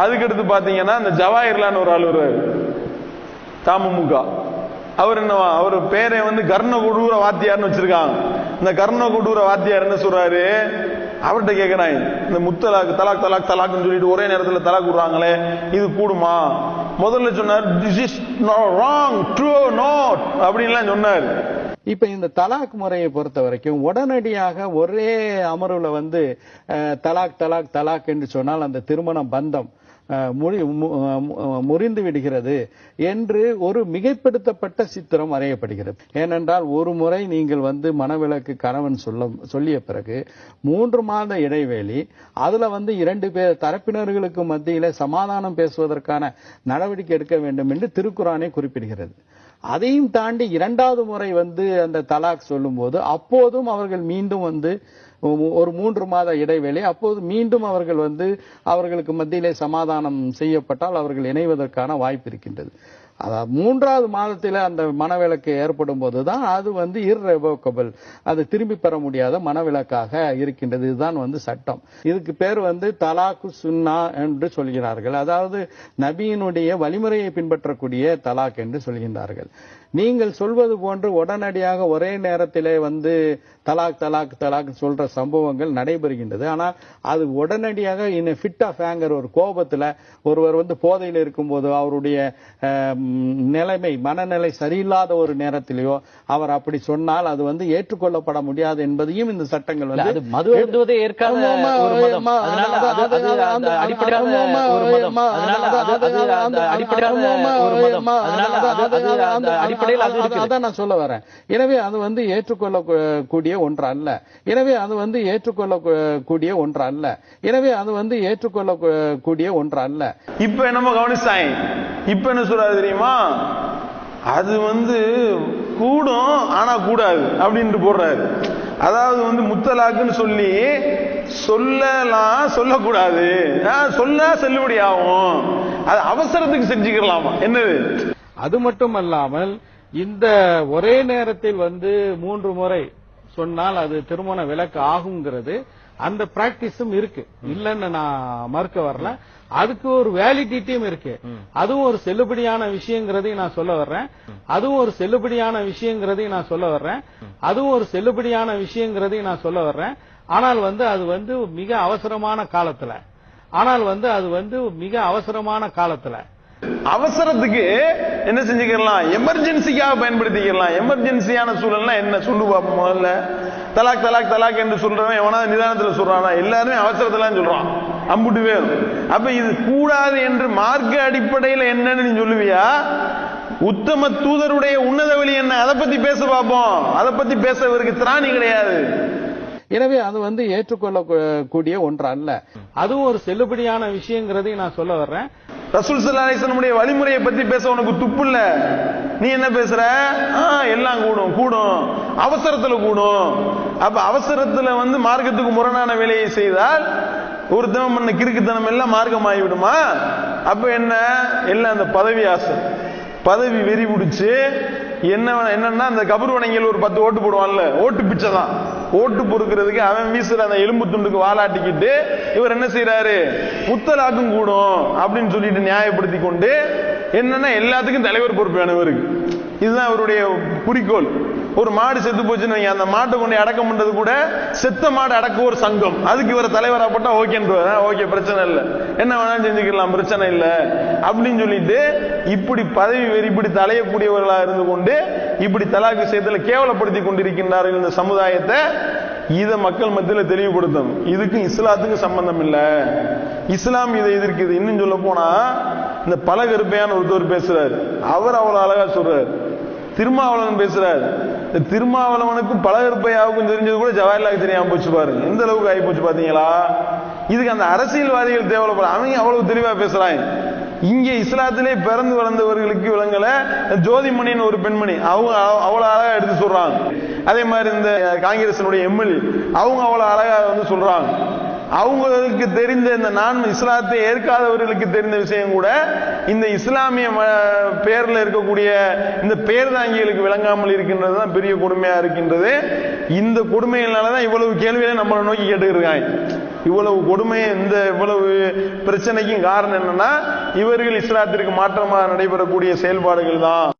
அதுக்கடுத்து பாத்தீங்கன்னா இந்த ஜவாஹிர்லான்னு ஒரு ஆள் வருவாரு தமுமுக. அவர் என்னவா? அவர் பேரை வந்து கர்ண கொடூர வாத்தியார்னு வச்சிருக்காங்க. இந்த கர்ண கொடூர வாத்தியார் என்ன சொல்றாரு? அவர்கிட்ட கேட்கிறாங்க இந்த முத்தலாக் தலாக் தலாக் தலாக்னு சொல்லிட்டு ஒரே நேரத்தில் தலாக் விடுறாங்களே இது கூடுமா? முதல்ல சொன்னார் this is wrong true not அப்படின்லாம் சொன்னார். இப்ப இந்த தலாக் முறையை பொறுத்த வரைக்கும் உடனடியாக ஒரே அமர்வுல வந்து தலாக் தலாக் தலாக் என்று சொன்னால் அந்த திருமண பந்தம் முறி- மு- முறிந்து விடுகிறது என்று ஒரு மிகைப்படுத்தப்பட்ட சித்திரம் வரையப்படுகிறது. ஏனென்றால் ஒரு முறை நீங்கள் வந்து மனவிலக்கு கணவன் சொல்ல சொல்லிய பிறகு மூன்று மாத இடைவெளி அதுல வந்து இரண்டு பேர் தரப்பினர்களுக்கு மத்தியில சமாதானம் பேசுவதற்கான நடவடிக்கை எடுக்க வேண்டும் என்று திருக்குறானே குறிப்பிடுகிறது. அதையும் தாண்டி இரண்டாவது முறை வந்து அந்த தலாக் சொல்லும்போது அப்போதும் அவர்கள் மீண்டும் வந்து ஒரு மூன்று மாத இடைவேளை அப்போது மீண்டும் அவர்கள் வந்து அவர்களுக்கு மத்தியிலே சமாதானம் செய்யப்பட்டால் அவர்கள் இணைவதற்கான வாய்ப்பு இருக்கின்றது. மூன்றாவது மாதத்தில் அந்த மனவிலக்கு ஏற்படும் போதுதான் அது வந்து இர்ரெவோக்கபிள் அது திரும்பி பெற முடியாத மனவிலக்காக இருக்கின்றது. இதுதான் வந்து சட்டம். இதுக்கு பேர் வந்து தலாக்கு சுன்னா என்று சொல்கிறார்கள். அதாவது நபியினுடைய வழிமுறையை பின்பற்றக்கூடிய தலாக் என்று சொல்கின்றார்கள். நீங்கள் சொல்வது போன்று உடனடியாக ஒரே நேரத்திலே வந்து தலாக் தலாக் தலாக் சொல்ற சம்பவங்கள் நடைபெறுகின்றது. ஆனால் அது உடனடியாக இன் ஃபிட் ஆஃப் ஆங்கர் ஒரு கோபத்தில் ஒருவர் வந்து போதையில் இருக்கும்போது அவருடைய நிலைமை மனநிலை சரியில்லாத ஒரு நேரத்திலேயோ அவர் அப்படி சொன்னால் அது வந்து ஏற்றுக்கொள்ளப்பட முடியாது என்பதையும் இந்த சட்டங்கள் வந்து அது மது அருந்துவதை ஏற்காத அதான் நான் சொல்ல வரேன். எனவே அது வந்து ஏற்றுக்கொள்ளக்கூடிய ஒன்று அல்ல எனவே அது வந்து ஏற்றுக்கொள்ளக்கூடிய ஒன்று அல்ல எனவே அது வந்து ஏற்றுக்கொள்ளக்கூடிய ஒன்று அல்ல இப்ப என்னமோ கவனிச்சாங்க இப்ப என்ன சொல்றாரு தெரியுமா? அது வந்து கூடும் ஆனா கூடாது அப்படின்ட்டு போடுறாரு. அதாவது வந்து முத்தலாக்குன்னு சொல்லி சொல்லலாம் சொல்லக்கூடாது. ஆ, சொன்னா செல்லுபடி ஆகும் அது அவசரத்துக்கு செஞ்சுக்கலாமா என்னது? அது மட்டும் அல்லாமல் இந்த ஒரே நேரத்தில் வந்து மூன்று முறை சொன்னால் அது திருமண விலக்கு ஆகுங்கிறது. அந்த பிராக்டிஸும் இருக்கு. இல்லைன்னு நான் மறுக்க வரல. அதுக்கு ஒரு வேலிடிட்டியும் இருக்கு. அதுவும் ஒரு செல்லுபடியான விஷயங்கிறதையும் நான் சொல்ல வர்றேன். அதுவும் ஒரு செல்லுபடியான விஷயங்கிறதையும் நான் சொல்ல வர்றேன். அதுவும் ஒரு செல்லுபடியான விஷயங்கிறதையும் நான் சொல்ல வர்றேன். ஆனால் வந்து அது வந்து மிக அவசரமான காலத்துல. ஆனால் வந்து அது வந்து மிக அவசரமான காலத்துல. அவசரத்துக்கு என்ன செஞ்சுக்கலாம் எமர்ஜென்சிக்காக பயன்படுத்திக்கலாம் எமர்ஜென்சியான சூழல்னா என்ன? சொல்லு பாப்போம் முதல்ல. தலாக் தலாக் தலாக் என்று சொல்றவன் எவனாவது நிதானத்துல சொல்றானா? எல்லாருமே அவசரத்துல சொல்றான். அம்புட்டு வேணும் அப்ப இது கூடாது என்று மார்க்க அடிப்படையில் என்னன்னு நீ சொல்லுவியா? உத்தம தூதருடைய உன்னத வழி என்ன? அதை பத்தி பேச பார்ப்போம். அதை பத்தி பேச இவருக்கு திராணி கிடையாது. எனவே அது வந்து ஏற்றுக்கொள்ளக்கூடிய ஒன்று அல்ல. அதுவும் ஒரு செல்லுபடியான விஷயங்கிறதையும் நான் சொல்ல வர்றேன். ரசூல் வஸல்லமுடைய வழிமுறையை பத்தி பேச உனக்கு துப்பு இல்ல. நீ என்ன பேசுற? ஆ, எல்லாம் கூடும் கூடும். அவசரத்துல கூடும். அப்ப அவசரத்துல வந்து மார்க்கத்துக்கு முரணான வேலையை செய்தால் ஒருத்தவன் பண்ண கிறுக்குத்தனம் எல்லாம் மார்க்கம் ஆகிவிடுமா அப்ப என்ன? எல்லாம் அந்த பதவி ஆசை. பதவி வெறி பிடிச்சு என்ன என்னன்னா அந்த கபர் வணங்கியில் ஒரு பத்து ஓட்டு போடுவான்ல ஓட்டு பிச்சை தான். ஓட்டு பொறுக்கிறதுக்கு அவன் வீசுற அந்த எலும்பு துண்டுக்கு வாலாட்டிக்கிட்டு இவர் என்ன செய்யறாரு முத்தலாக்கும் கூடும் அப்படின்னு சொல்லிட்டு நியாயப்படுத்தி கொண்டு என்னன்னா எல்லாத்துக்கும் தலைவர் பொறுப்பு வேணும் இதுதான் அவருடைய குறிக்கோள். ஒரு மாடு செத்து போச்சுன்னு அந்த மாட்டை கொண்டு அடக்கம் பண்றது கூட செத்த மாடு அடக்க ஒரு சங்கம். அதுக்கு இவர தலைவரா போட்டா ஓகேன்னு ஓகே பிரச்சனை இல்லை. என்ன வேணாலும் செஞ்சுக்கலாம் பிரச்சனை இல்லை. அப்படின்னு சொல்லிட்டு இப்படி பதவி வெறி இப்படி தலையக்கூடியவர்களா இருந்து கொண்டு இப்படி தலாக்கு விஷயத்துல கேவலப்படுத்தி கொண்டிருக்கின்றார்கள் இந்த சமுதாயத்தை இதை மக்கள் மத்தியில் தெளிவுபடுத்தணும். இதுக்கும் இஸ்லாத்துக்கும் சம்பந்தம் இல்லை. இஸ்லாம் இதை எதிர்க்குது. இன்னும் சொல்ல போனா இந்த பலகருப்பையான ஒருத்தவர் பேசுறாரு. அவர் அவ்வளவு அழகா சொல்றாரு. திருமாவளவன் பேசுறாரு. இந்த திருமாவளவனுக்கும் பலகருப்பையாவுக்கும் தெரிஞ்சது கூட ஜவஹர்லால் தெரியாம போச்சு பாருங்க. எந்த அளவுக்கு ஆகி போச்சு பாத்தீங்களா? இதுக்கு அந்த அரசியல்வாதிகள் தேவைப்பட அவங்க அவ்வளவு தெளிவா பேசுறாங்க இங்கே இஸ்லாத்திலே பிறந்து வளர்ந்தவர்களுக்கு விளங்கல. ஜோதிமணின்னு ஒரு பெண்மணி அவங்க அவ்வளவு அழகா எடுத்து சொல்றாங்க. அதே மாதிரி இந்த காங்கிரசினுடைய எம்எல்ஏ அவங்க அவ்வளவு அழகா வந்து சொல்றாங்க. அவங்களுக்கு தெரிந்த இந்த நான் இஸ்லாத்தை ஏற்காதவர்களுக்கு தெரிந்த விஷயம் கூட இந்த இஸ்லாமிய ம- இருக்கக்கூடிய இந்த பேர் தாங்கிகளுக்கு விளங்காமல் இருக்கின்றது தான் பெரிய கொடுமையா இருக்கின்றது. இந்த கொடுமையினால தான் இவ்வளவு கேள்விகளை நம்மளை நோக்கி கேட்டுக்கிறாங்க இவ்வளவு கொடுமை இந்த இவ்வளவு பிரச்சனைக்கும் காரணம் என்னன்னா இவர்கள் இஸ்லாத்திற்கு மாற்றமாக நடைபெறக்கூடிய செயல்பாடுகள் தான்.